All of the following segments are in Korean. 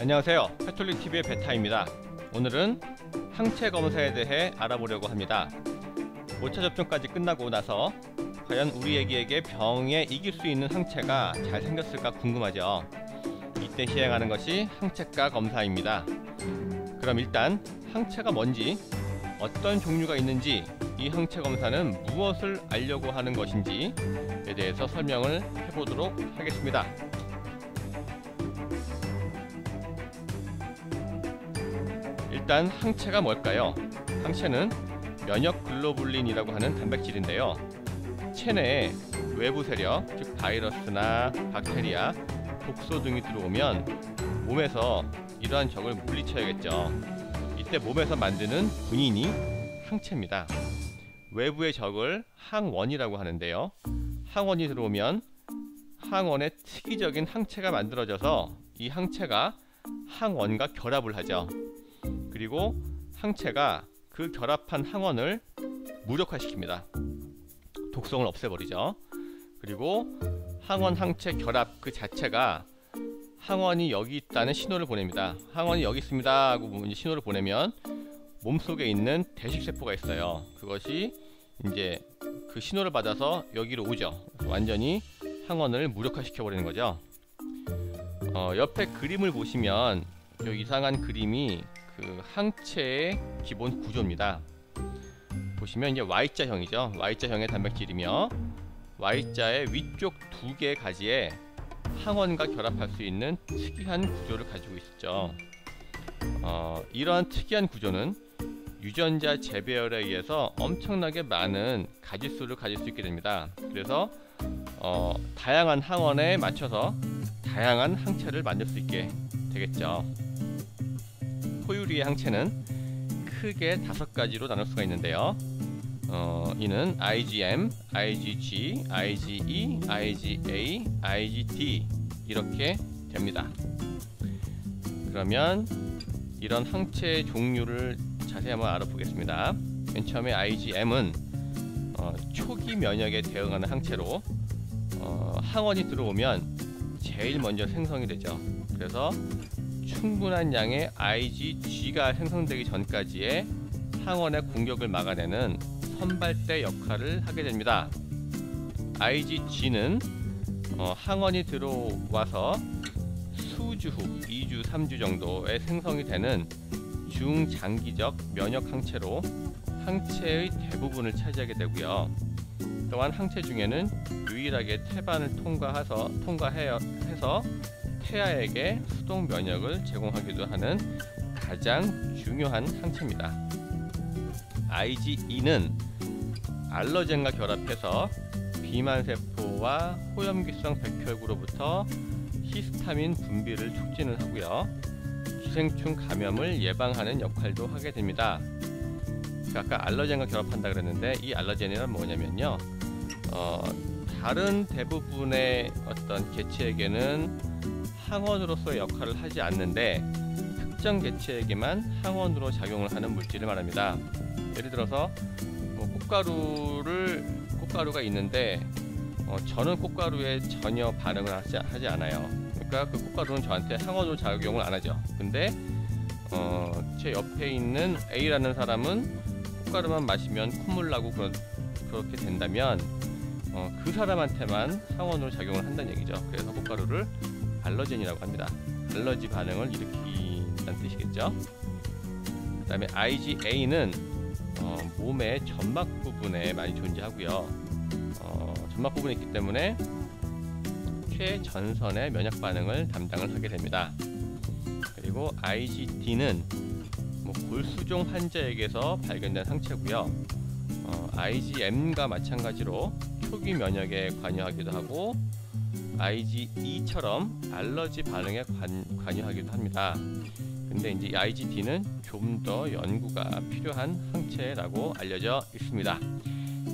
안녕하세요. 패톨릭TV의 베타입니다. 오늘은 항체 검사에 대해 알아보려고 합니다. 5차 접종까지 끝나고 나서 과연 우리 애기에게 병에 이길 수 있는 항체가 잘 생겼을까 궁금하죠? 이때 시행하는 것이 항체가 검사입니다. 그럼 일단 항체가 뭔지 어떤 종류가 있는지 이 항체 검사는 무엇을 알려고 하는 것인지에 대해서 설명을 해보도록 하겠습니다 일단 항체가 뭘까요? 항체는 면역 글로불린이라고 하는 단백질인데요. 체내에 외부 세력, 즉 바이러스나 박테리아, 독소 등이 들어오면 몸에서 이러한 적을 물리쳐야겠죠. 이때 몸에서 만드는 군인이 항체입니다. 외부의 적을 항원이라고 하는데요. 항원이 들어오면 항원의 특이적인 항체가 만들어져서 이 항체가 항원과 결합을 하죠. 그리고 항체가 그 결합한 항원을 무력화시킵니다. 독성을 없애버리죠. 그리고 항원 항체 결합 그 자체가 항원이 여기 있다는 신호를 보냅니다. 항원이 여기 있습니다 하고 신호를 보내면 몸속에 있는 대식세포가 있어요. 그것이 이제 그 신호를 받아서 여기로 오죠. 완전히 항원을 무력화시켜 버리는 거죠. 어, 옆에 그림을 보시면 요 이상한 그림이 그 항체의 기본 구조입니다. 보시면 이제 Y자형이죠. Y자형의 단백질이며 Y자의 위쪽 두 개의 가지에 항원과 결합할 수 있는 특이한 구조를 가지고 있죠. 어, 이러한 특이한 구조는 유전자 재배열에 의해서 엄청나게 많은 가지수를 가질 수 있게 됩니다. 그래서 어, 다양한 항원에 맞춰서 다양한 항체를 만들 수 있게 되겠죠. 포유리의 항체는 크게 다섯 가지로 나눌 수가 있는데요. 어, 이는 IgM, IgG, IgE, IgA, IgD 이렇게 됩니다. 그러면 이런 항체 종류를 자세히 한번 알아보겠습니다. 맨 처음에 IgM은 어, 초기 면역에 대응하는 항체로 어, 항원이 들어오면 제일 먼저 생성이 되죠. 그래서 충분한 양의 IgG가 생성되기 전까지의 항원의 공격을 막아내는 선발대 역할을 하게 됩니다. IgG는 어, 항원이 들어와서 수주 후 2주, 3주 정도에 생성이 되는 중장기적 면역 항체로 항체의 대부분을 차지하게 되고요. 또한 항체 중에는 유일하게 태반을 통과해서 통과해서 태아에게 수동 면역을 제공하기도 하는 가장 중요한 항체입니다. IgE는 알러젠과 결합해서 비만 세포와 호염기성 백혈구로부터 히스타민 분비를 촉진을 하고요. 기생충 감염을 예방하는 역할도 하게 됩니다. 아까 알러젠과 결합한다 그랬는데 이 알러젠이란 뭐냐면요. 어, 다른 대부분의 어떤 개체에게는 항원으로서의 역할을 하지 않는데 특정 개체에게만 항원으로 작용을 하는 물질을 말합니다. 예를 들어서 뭐 꽃가루를 꽃가루가 있는데 어, 저는 꽃가루에 전혀 반응을 하지, 하지 않아요. 그러니까 그 꽃가루는 저한테 항원으로 작용을 안 하죠. 근데 어, 제 옆에 있는 A라는 사람은 꽃가루만 마시면 콧물 나고 그런, 그렇게 된다면 어, 그 사람한테만 항원으로 작용을 한다는 얘기죠. 그래서 꽃가루를 알러젠이라고 합니다. 알러지 반응을 일으킨다는 뜻이겠죠. 그 다음에 IgA는 어, 몸의 점막 부분에 많이 존재하고요. 어, 점막 부분에 있기 때문에 최전선의 면역 반응을 담당을 하게 됩니다. 그리고 IgD는 뭐 골수종 환자에게서 발견된 상체고요. 어, IgM과 마찬가지로 초기 면역에 관여하기도 하고 IgE처럼 알러지 반응에 관, 관여하기도 합니다. 근데 이제 IgD는 좀 더 연구가 필요한 항체라고 알려져 있습니다.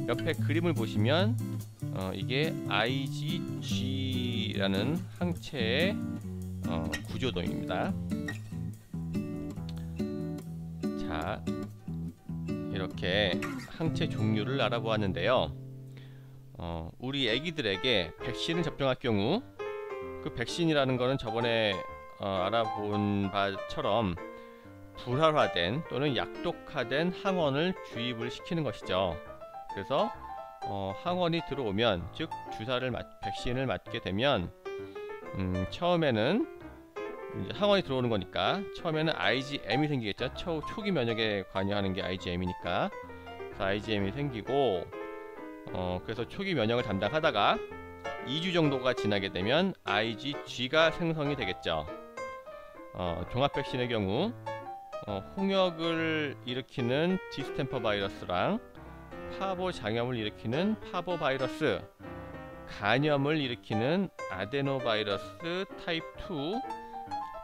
옆에 그림을 보시면 어, 이게 IgG라는 항체의 어, 구조도입니다. 자, 이렇게 항체 종류를 알아보았는데요. 어, 우리 애기들에게 백신을 접종할 경우 그 백신이라는 거는 저번에 어, 알아본 바처럼 불활화된 또는 약독화된 항원을 주입을 시키는 것이죠. 그래서 어, 항원이 들어오면 즉 주사를 맞, 백신을 맞게 되면 음, 처음에는 항원이 들어오는 거니까 처음에는 IgM이 생기겠죠. 초, 초기 면역에 관여하는 게 IgM이니까 IgM이 생기고 어, 그래서 초기 면역을 담당하다가 2주 정도가 지나게 되면 IgG가 생성이 되겠죠. 어, 종합 백신의 경우 어, 홍역을 일으키는 디스템퍼 바이러스랑 파보 장염을 일으키는 파보 바이러스, 간염을 일으키는 아데노 바이러스 타입 2,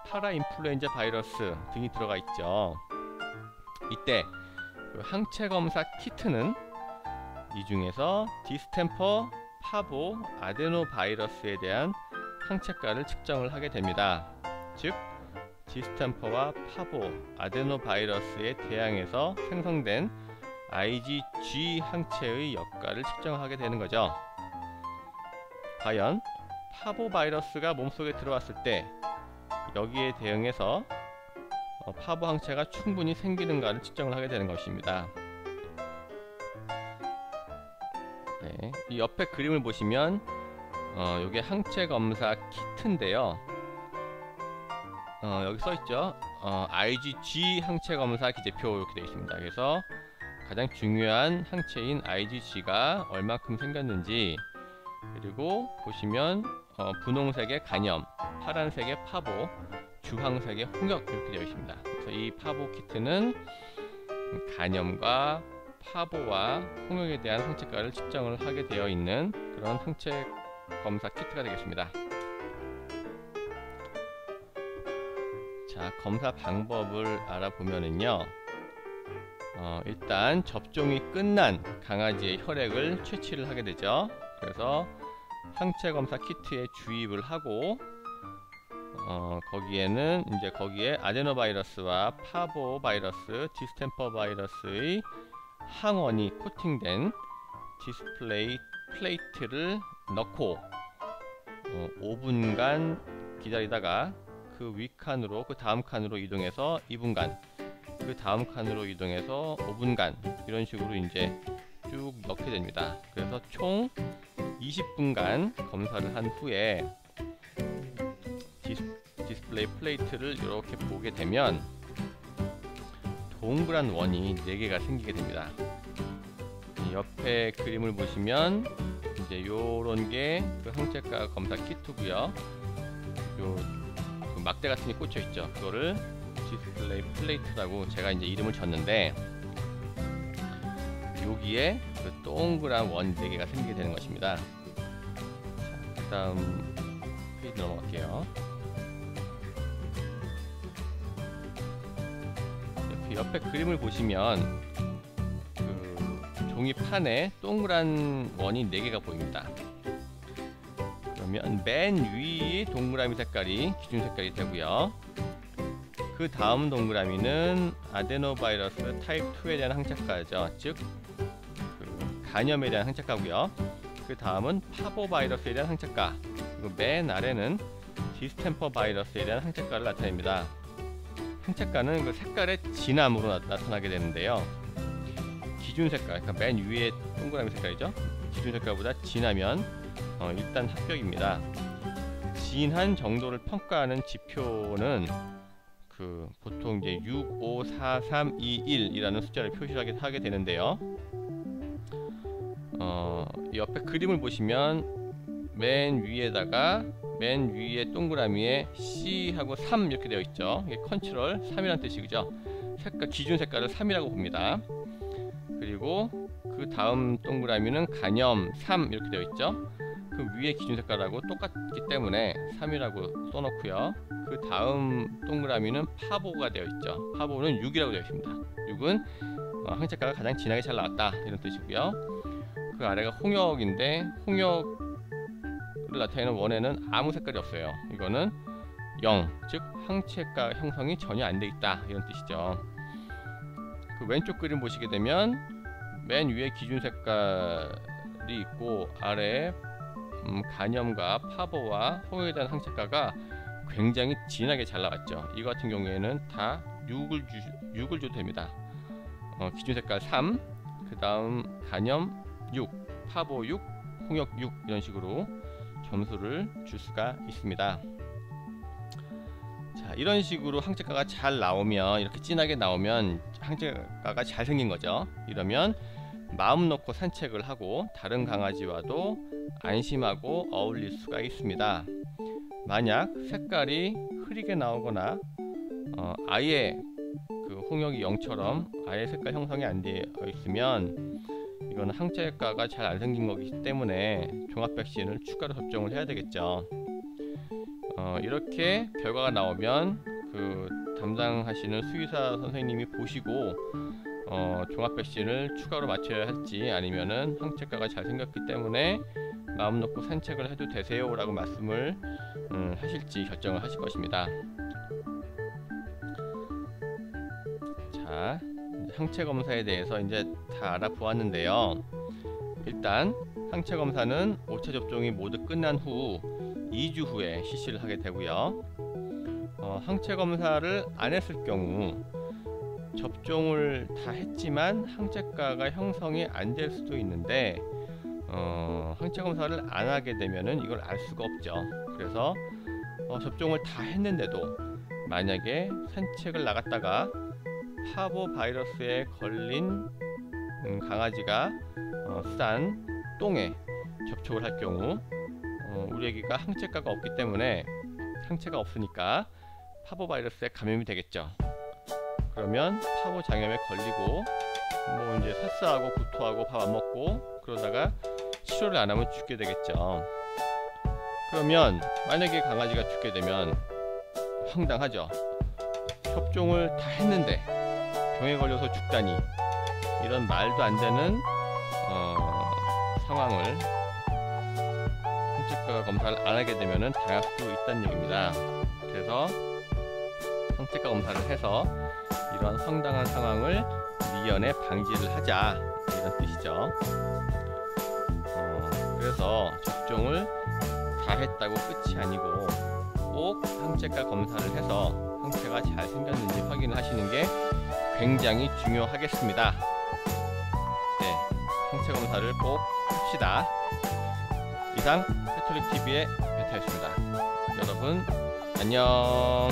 파라인플루엔자 바이러스 등이 들어가 있죠. 이때 그 항체 검사 키트는 이 중에서 디스템퍼, 파보, 아데노 바이러스에 대한 항체가를 측정을 하게 됩니다. 즉 디스템퍼와 파보, 아데노 바이러스에 대항해서 생성된 IgG 항체의 역할을 측정하게 되는 거죠. 과연 파보 바이러스가 몸속에 들어왔을 때 여기에 대응해서 어, 파보 항체가 충분히 생기는가를 측정을 하게 되는 것입니다. 네, 이 옆에 그림을 보시면 어, 이게 항체 검사 키트인데요. 어, 여기 써 있죠. 어, IgG 항체 검사 기제표 이렇게 되어 있습니다. 그래서 가장 중요한 항체인 IgG가 얼마큼 생겼는지 그리고 보시면 어, 분홍색의 간염, 파란색의 파보, 주황색의 홍역 이렇게 되어 있습니다. 그래서 이 파보 키트는 간염과 파보와 홍역에 대한 항체가를 측정을 하게 되어 있는 그런 항체 검사 키트가 되겠습니다. 자 검사 방법을 알아보면은요 어, 일단 접종이 끝난 강아지의 혈액을 채취를 하게 되죠 그래서 항체 검사 키트에 주입을 하고 어, 거기에는 이제 거기에 아데노바이러스와 파보 바이러스, 디스템퍼 바이러스의 항원이 코팅된 디스플레이 플레이트를 넣고 어, 5분간 기다리다가 그 윗칸으로 그 다음 칸으로 이동해서 2분간 그 다음 칸으로 이동해서 5분간 이런 식으로 이제 쭉 넣게 됩니다. 그래서 총 20분간 검사를 한 후에 디스, 디스플레이 플레이트를 이렇게 보게 되면 동그란 원이 4개가 생기게 됩니다. 옆에 그림을 보시면 이제 요런 게 그 항체가 검사 키트고요. 요 막대 같은 게 꽂혀 있죠. 그거를 디스플레이 플레이트라고 제가 이제 이름을 줬는데 여기에 그 동그란 원 4개가 생기게 되는 것입니다. 자, 그 다음 페이지 넘어갈게요. 옆에 그림을 보시면 그 종이판에 동그란 원이 4개가 보입니다. 그러면 맨위 동그라미 색깔이 기준 색깔이 되고요. 그 다음 동그라미는 아데노바이러스 타입 2에 대한 항체가죠. 즉, 그 간염에 대한 항체가고요. 그 다음은 파보바이러스에 대한 항체가. 그리고 맨 아래는 디스템퍼 바이러스에 대한 항체가를 나타냅니다. 항체가는 그 색깔의 진함으로 나, 타나게 되는데요. 기준 색깔, 그러니까 맨 위에 동그라미 색깔이죠. 기준 색깔보다 진하면 어, 일단 합격입니다. 진한 정도를 평가하는 지표는 그 보통 이제 6, 5, 4, 3, 2, 1이라는 숫자를 표시하게 하게 되는데요. 어, 옆에 그림을 보시면 맨 위에다가 맨 위에 동그라미에 C하고 3 이렇게 되어 있죠. 이게 컨트롤 3이라는 뜻이죠. 색깔 기준 색깔을 3이라고 봅니다. 그리고 그 다음 동그라미는 간염 3 이렇게 되어 있죠. 그 위에 기준 색깔하고 똑같기 때문에 3이라고 써놓고요 그 다음 동그라미는 파보가 되어 있죠 파보는 6이라고 되어 있습니다 6은 어, 항체가가 가장 진하게 잘 나왔다 이런 뜻이고요 그 아래가 홍역인데 홍역 을 나타내는 원에는 아무 색깔이 없어요 이거는 0, 즉 항체가 형성이 전혀 안 돼 있다 이런 뜻이죠 그 왼쪽 그림 보시게 되면 맨 위에 기준 색깔이 있고 아래에 음, 간염과 파보와 호에 대한 항체가가 굉장히 진하게 잘 나왔죠. 이거 같은 경우에는 다 6을, 주, 6을 줘도 됩니다. 어, 기준 색깔 3, 그 다음 간염 6, 파보 6, 홍역 6 이런 식으로 점수를 줄 수가 있습니다. 자, 이런 식으로 항체가가 잘 나오면 이렇게 진하게 나오면 항체가가 잘 생긴 거죠. 이러면 마음 놓고 산책을 하고 다른 강아지와도 안심하고 어울릴 수가 있습니다. 만약 색깔이 흐리게 나오거나 어, 아예 그 홍역이 0처럼 아예 색깔 형성이 안 되어 있으면 이거는 항체가가 잘 안 생긴 거기 때문에 종합 백신을 추가로 접종을 해야 되겠죠. 어, 이렇게 결과가 나오면 그 담당하시는 수의사 선생님이 보시고 어, 종합 백신을 추가로 맞춰야 할지 아니면은 항체가가 잘 생겼기 때문에 마음 놓고 산책을 해도 되세요라고 말씀을 음, 하실지 결정을 하실 것입니다. 자, 항체 검사에 대해서 이제 다 알아보았는데요. 일단 항체 검사는 5차 접종이 모두 끝난 후 2주 후에 실시를 하게 되고요. 어, 항체 검사를 안 했을 경우 접종을 다 했지만 항체가가 형성이 안 될 수도 있는데 어, 항체 검사를 안 하게 되면은 이걸 알 수가 없죠. 그래서 어, 접종을 다 했는데도 만약에 산책을 나갔다가 파보 바이러스에 걸린 음, 강아지가 어, 싼 똥에 접촉을 할 경우 어, 우리 애기가 항체가가 없기 때문에 항체가 없으니까 파보 바이러스에 감염이 되겠죠. 그러면 파보 장염에 걸리고 뭐 이제 설사하고 구토하고 밥 안 먹고 그러다가 치료를 안 하면 죽게 되겠죠. 그러면 만약에 강아지가 죽게 되면 황당하죠. 협종을 다 했는데 병에 걸려서 죽다니 이런 말도 안 되는 어, 상황을 항체가 검사를 안 하게 되면 당할 수 있다는 얘기입니다. 그래서 항체가 검사를 해서 이런 황당한 상황을 미연에 방지를 하자 이런 뜻이죠. 어, 그래서 접종을 다 했다고 끝이 아니고 꼭 항체가 검사를 해서 항체가 잘 생겼는지 확인을 하시는 게 굉장히 중요하겠습니다. 네, 항체 검사를 꼭 합시다. 이상 패톨릭 TV의 베타였습니다. 여러분 안녕.